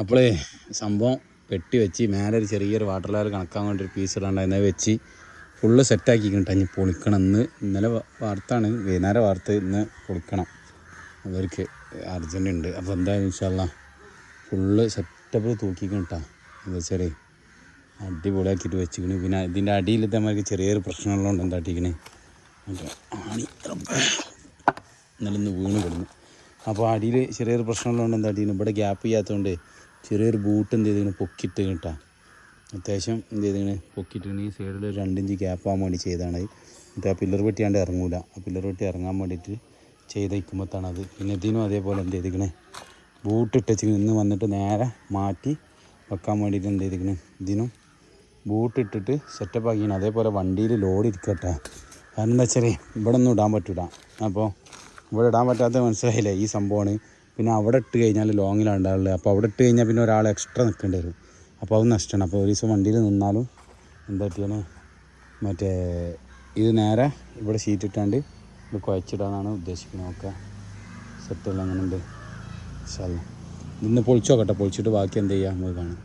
അപ്പോളേ സംഭവം പെട്ടി വെച്ച് മേലെ ഒരു ചെറിയൊരു വാട്ടർ ലെവൽ കണക്കാൻ വേണ്ടി ഒരു പീസ് ഇടാണ്ടായിരുന്നത് വെച്ച് ഫുള്ള് സെറ്റാക്കി കിട്ടാൻ പൊളിക്കണം ഇന്ന് ഇന്നലെ വാർത്താണ്. വൈകുന്നേരം വാർത്ത ഇന്ന് പൊളിക്കണം. അവർക്ക് അർജന്റ് ഉണ്ട്. അപ്പോൾ എന്തായാലും ഇൻഷാല്ല ഫുള്ള് സെറ്റപ്പ് തൂക്കിക്കിട്ടാ കേട്ടോ എന്താ വെച്ചാൽ അടിപൊളിയാക്കിയിട്ട് വെച്ചിക്കണ്. പിന്നെ ഇതിന്റെ അടിയിലത്തെ മാർക്ക് ചെറിയൊരു പ്രശ്നമുള്ളതുകൊണ്ട് എന്താ അടിക്കണേ മറ്റേ ആണി. ഇന്നലെ ഇന്ന് വീണ് കിടന്നു. അപ്പോൾ അടിയിൽ ചെറിയൊരു പ്രശ്നമുള്ളതുകൊണ്ട് എന്താ അടിയിൽ ഇവിടെ ഗ്യാപ്പ് ചെയ്യാത്തതുകൊണ്ട് ചെറിയൊരു ബൂട്ട് എന്ത് ചെയ്തിങ്ങനെ പൊക്കിട്ട് കേട്ടോ അത്യാവശ്യം എന്ത് ചെയ്തിങ്ങനെ പൊക്കിയിട്ട് ഈ സൈഡിൽ രണ്ടിഞ്ച് ഗ്യാപ്പ് ആകാൻ വേണ്ടി ചെയ്താണ് എന്നിട്ട് ആ പില്ലർ വെട്ടിയാണ്ട് ഇറങ്ങൂല. ആ പില്ലർ വെട്ടി ഇറങ്ങാൻ വേണ്ടിയിട്ട് ചെയ്ത് നിൽക്കുമ്പോഴത്താണ് അത്. പിന്നെ ഇതിനും അതേപോലെ എന്ത് ചെയ്തിക്കണേ ബൂട്ട് ഇട്ടച്ച് ഇന്ന് വന്നിട്ട് നേരെ മാറ്റി വെക്കാൻ വേണ്ടിയിട്ട് എന്ത് ചെയ്തിക്കണേ ഇതിനും ബൂട്ട് ഇട്ടിട്ട് സെറ്റപ്പ് ആക്കിയാണ്. അതേപോലെ വണ്ടിയിൽ ലോഡ് ഇരിക്കട്ടെ കാരണം എന്താ വെച്ചാൽ ഇവിടെ ഒന്നും ഇടാൻ പറ്റൂല. അപ്പോൾ ഇവിടെ ഇടാൻ പറ്റാത്ത മനസ്സിലായില്ലേ? ഈ സംഭവമാണ് പിന്നെ അവിടെ ഇട്ട് കഴിഞ്ഞാൽ ലോങ്ങിലാണ് ഉണ്ടാവുള്ളത് അപ്പോൾ അവിടെ ഇട്ട് കഴിഞ്ഞാൽ പിന്നെ ഒരാൾ എക്സ്ട്രാ നിൽക്കേണ്ടി വരും. അപ്പോൾ അത് നഷ്ടമാണ് അപ്പോൾ ഒരു ദിവസം വണ്ടിയിൽ നിന്നാലും എന്താ പറ്റിയാണ് മറ്റേ ഇത് നേരെ ഇവിടെ ഷീറ്റ് ഇട്ടാണ്ട് ഇത് കുഴച്ചിടാനാണ് ഉദ്ദേശിക്കുന്നത് ഒക്കെ സെറ്റെല്ലാം അങ്ങനെ ഉണ്ട് ഇന്ന് പൊളിച്ചു നോക്കട്ടെ. പൊളിച്ചിട്ട് ബാക്കി എന്ത് ചെയ്യാം? നമുക്ക് കാണാം.